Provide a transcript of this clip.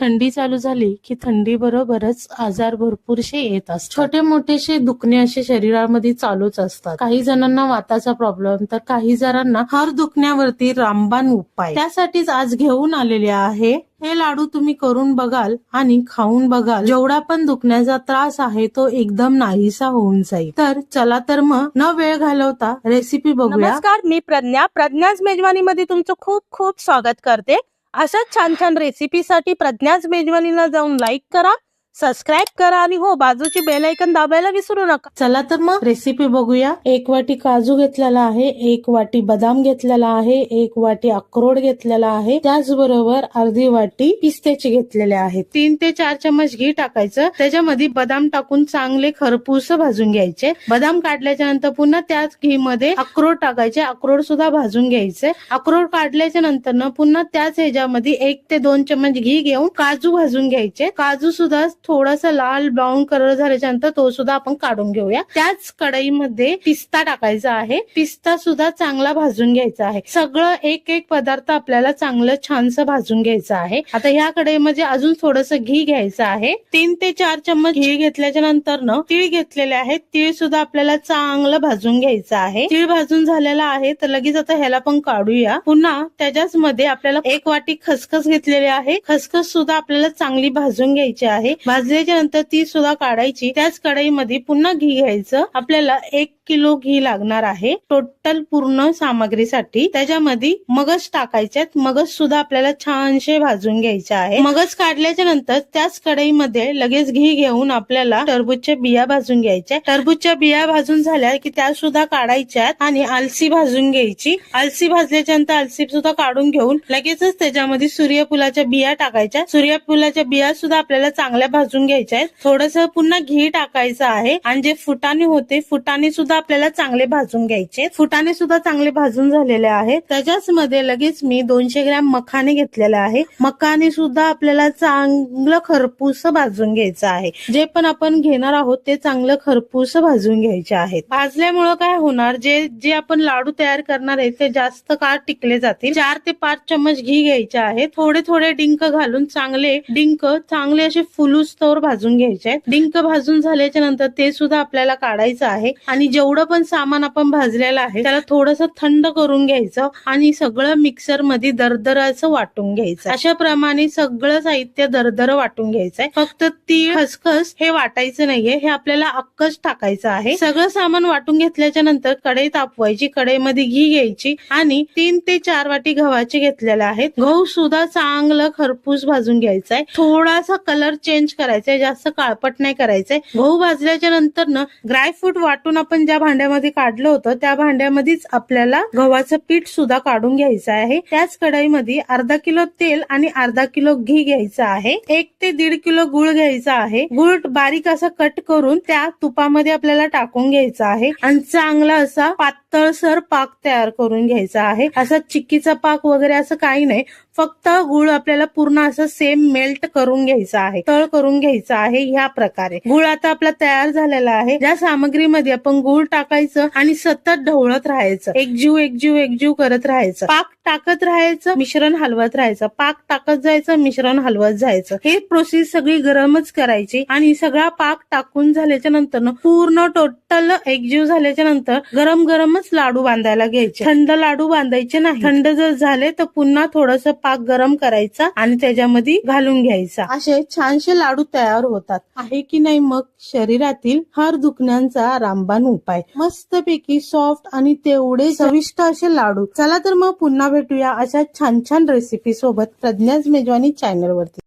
थंडी चालू झाली की थंडी बरोबरच आजार भरपूरशे येत असतात. छोटे मोठेसे दुखणे असे शरीरामध्ये चालूच असतात. काही जणांना वाताचा प्रॉब्लेम तर काही जणांना हर दुखण्यावरती रामबाण उपाय. त्यासाठीच आज घेऊन आलेले आहे. हे लाडू तुम्ही करून बघाल आणि खाऊन बघाल. जेवढा पण दुखण्याचा त्रास आहे तो एकदम नाहीसा होऊन जाईल. तर चला तर मग न वेळ घालवता रेसिपी बघूया. नमस्कार मी प्रज्ञा. प्रज्ञाच मेजवानीमध्ये तुमचं खूप खूप स्वागत करते. अशाच छान छान रेसिपीसाठी प्रज्ञाच मेजवानीला जाऊन लाईक करा. सबस्क्राईब करा आणि हो बाजूची बेल ऐकन दाबायला विसरू नका. चला तर मग रेसिपी बघूया. एक वाटी काजू घेतलेला आहे एक वाटी बदाम घेतलेला आहे एक वाटी अक्रोड घेतलेला आहे. त्याचबरोबर अर्धी वाटी पिस्त्याचे घेतलेले आहे तीन ते चार चमच घी टाकायचं. त्याच्यामध्ये बदाम टाकून चांगले खरपूस भाजून घ्यायचे. बदाम काढल्याच्या नंतर पुन्हा त्याच घी मध्ये अक्रोड टाकायचे. अक्रोड सुद्धा भाजून घ्यायचे. अक्रोड काढल्याच्या नंतर पुन्हा त्याच ह्याच्यामध्ये एक ते दोन चमच घी घेऊन काजू भाजून घ्यायचे. काजू सुद्धा थोडासा लाल ब्राऊन कलर झाल्याच्यानंतर तो सुद्धा आपण काढून घेऊया. त्याच कढईमध्ये पिस्ता टाकायचा आहे. पिस्ता सुद्धा चांगला भाजून घ्यायचा आहे. सगळं एक एक पदार्थ आपल्याला चांगलं छानसं भाजून घ्यायचं आहे. आता ह्या कढईमध्ये अजून थोडस घी घ्यायचं आहे. तीन ते चार चम्मच घी घेतल्याच्या नंतर न तीळ घेतलेले आहेत. तीळ सुद्धा आपल्याला चांगलं भाजून घ्यायचं आहे. तीळ भाजून झालेला आहे तर लगेच आता ह्याला पण काढूया. पुन्हा त्याच्याच मध्ये आपल्याला एक वाटी खसखस घेतलेली आहे. खसखस सुद्धा आपल्याला चांगली भाजून घ्यायची आहे. भाजल्याच्या नंतर ती सुद्धा काढायची. त्याच कढईमध्ये पुन्हा घी घ्यायचं. आपल्याला एक किलो घी लागणार आहे. टोटल पूर्ण सामग्रीसाठी. त्याच्यामध्ये मगज टाकायच्यात. मगज सुद्धा आपल्याला छानशे भाजून घ्यायचे आहे. मगज काढल्याच्या नंतर त्याच कढईमध्ये लगेच घी घेऊन आपल्याला टरबूजच्या बिया भाजून घ्यायच्या. टरबूजच्या बिया भाजून झाल्या की त्या सुद्धा काढायच्यात आणि आलसी भाजून घ्यायची. आलसी भाजल्याच्या नंतर आलसी सुद्धा काढून घेऊन लगेचच त्याच्यामध्ये सूर्यफुलाच्या बिया टाकायच्या. सूर्यफुलाच्या बिया सुद्धा आपल्याला चांगल्या भाजून घ्यायचे आहेत. थोडस पुन्हा घी टाकायचं आहे. आणि जे फुटाणे होते फुटाणे सुद्धा आपल्याला चांगले भाजून घ्यायचे फुटाणे सुद्धा चांगले भाजून झालेले आहेत. त्याच्याच मध्ये लगेच मी दोनशे ग्रॅम मखाने घेतलेले आहे. मखाने सुद्धा आपल्याला चांगलं खरपूस भाजून घ्यायचं आहे. जे पण आपण घेणार आहोत ते चांगलं खरपूस भाजून घ्यायचे आहेत. भाजल्यामुळं काय होणार? जे जे आपण लाडू तयार करणार आहे ते जास्त काळ टिकले जातील. चार ते पाच चम्मच घी घ्यायचे आहे. थोडे थोडे डिंक घालून चांगले डिंक चांगले असे फुलूस तोर भाजून घ्यायचे आहेत. डिंक भाजून झाल्याच्यानंतर ते सुद्धा आपल्याला काढायचं आहे. आणि जेवढं पण सामान आपण भाजलेलं आहे त्याला थोडस थंड करून घ्यायचं आणि सगळं मिक्सरमध्ये दरदर असं वाटून घ्यायचं अशा प्रमाणे सगळं साहित्य दरदर वाटून घ्यायचंय फक्त तीळ खसखस हे वाटायचं नाहीये. हे आपल्याला अक्कच टाकायचं आहे. सगळं सामान वाटून घेतल्याच्या नंतर कढई तापवायची कढईमध्ये घी घ्यायची आणि तीन ते चार वाटी गव्हाचे घेतलेले आहेत. गहू सुद्धा चांगलं खरपूस भाजून घ्यायचंय थोडासा कलर चेंज करायचंय जास्त काळपट नाही करायचंय. गहू भाजल्याच्या नंतर ना ड्रायफ्रूट वाटून आपण ज्या भांड्यामध्ये काढलं होतं त्या भांड्यामध्येच आपल्याला गव्हाचं पीठ सुद्धा काढून घ्यायचं आहे. त्याच कढईमध्ये अर्धा किलो तेल आणि अर्धा किलो घी घ्यायचं आहे. एक ते दीड किलो गुळ घ्यायचा आहे. गुळ बारीक असा कट करून त्या तुपामध्ये आपल्याला टाकून घ्यायचा आहे. आणि चांगला असा पात तळसर पाक तयार करून घ्यायचा आहे. असा चिक्कीचा पाक वगैरे असं काही नाही. फक्त गुळ आपल्याला पूर्ण असं सेम मेल्ट करून घ्यायचा आहे. तळ करून घ्यायचा आहे ह्या प्रकारे. गुळ आता आपला तयार झालेला आहे. ज्या सामग्रीमध्ये आपण गुळ टाकायचं आणि सतत ढवळत राहायचं. एकजीव एकजीव एकजीव करत राहायचं. पाक टाकत राहायचं मिश्रण हलवत राहायचं. पाक टाकत जायचं मिश्रण हलवत जायचं. हे प्रोसेस सगळी गरमच करायची आणि सगळा पाक टाकून झाल्याच्यानंतर पूर्ण टोटल एकजीव झाल्याच्यानंतर गरम गरमच लाडू बांधायला घ्यायचे. थंड लाडू बांधायचे नाही. थंड जर झाले तर पुन्हा थोडस पाक गरम करायचा आणि त्याच्यामध्ये घालून घ्यायचा. असे छानसे लाडू तयार होतात. आहे की नाही मग शरीरातील हर दुखण्यांचा रामबाण उपाय. मस्तपैकी सॉफ्ट आणि तेवढे चविष्ट असे लाडू. चला तर मग पुन्हा भेटूया अशा छान छान रेसिपी सोबत प्रज्ञाज मेजवानी चॅनल वरती.